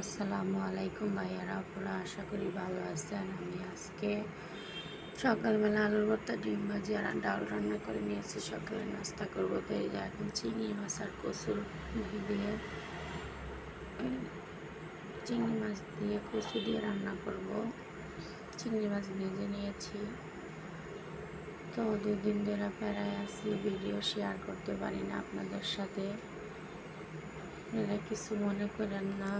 আসসালামু আলাইকুম ভাইয়ারা, আপনারা আশা করি ভালো আছেন। আমি আজকে সকালবেলা আলুর ভর্তা, ডিম ভাজি আর ডাল রান্না করে নিয়েছি। সকালে নাস্তা করব, তো এই যে এখন চিংড়ি মাছ আর কচুর দিয়ে, চিংড়ি মাছ দিয়ে কচু দিয়ে রান্না করব। চিংড়ি মাছ ভেজে নিয়েছি। তো দুদিন ধরে প্যারায় আছি, ভিডিও শেয়ার করতে পারি না আপনাদের সাথে। আপনারা কিছু মনে করেন না।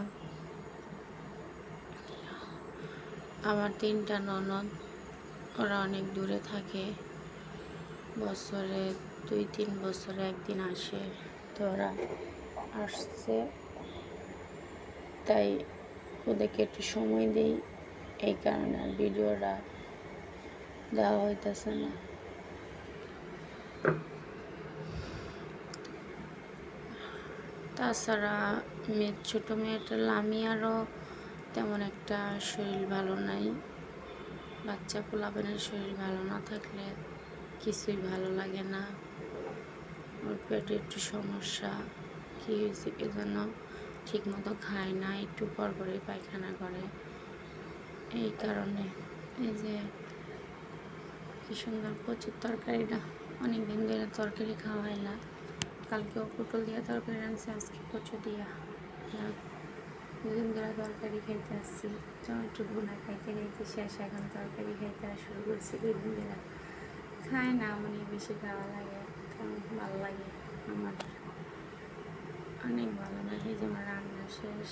আমার তিনটা ননদ, ওরা অনেক দূরে থাকে। বছরে দুই, তিন বছরে একদিন আসে। তো ওরা আসছে। তাই ওদেরকে একটু সময় দিই। এই কারণে ভিডিওটা দেওয়া হইতেছে না। তাছাড়া মেয়ের ছোটো মেয়েটা লামিয়ারও তেমন একটা শরীর ভালো নাই। বাচ্চা পোলাপানের শরীর ভালো না থাকলে কিছুই ভালো লাগে না। ওর পেটে একটু সমস্যা, কী হয়েছে কি জন্য ঠিক মতো খায় না, একটু পর পরই পায়খানা করে। এই কারণে এই যে কি সুন্দর প্রচুর তরকারিটা অনেক দিন ধরে তরকারি খাওয়াই না। কালকেও পটল দিয়ে তরকারি রাঁধছি, আজকে কচু দিয়া। দুদিন ধরে তরকারি খাইতে আসছি। টমেটো ভুনা খাইতে খাইতে শেষ, এখন তরকারি খাইতে শুরু করছি দুদিন ধরে। খায় না মানে বেশি খাওয়া লাগে, কারণ ভালো লাগে আমার। অনেক ভালো লাগে যে আমার রান্না শেষ।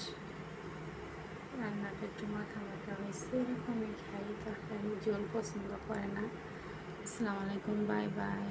রান্নাটা একটু মাখা মাখা হয়েছে, এরকমই খাই। তরকারি জল পছন্দ করে না। আসসালামু আলাইকুম, বাই বাই।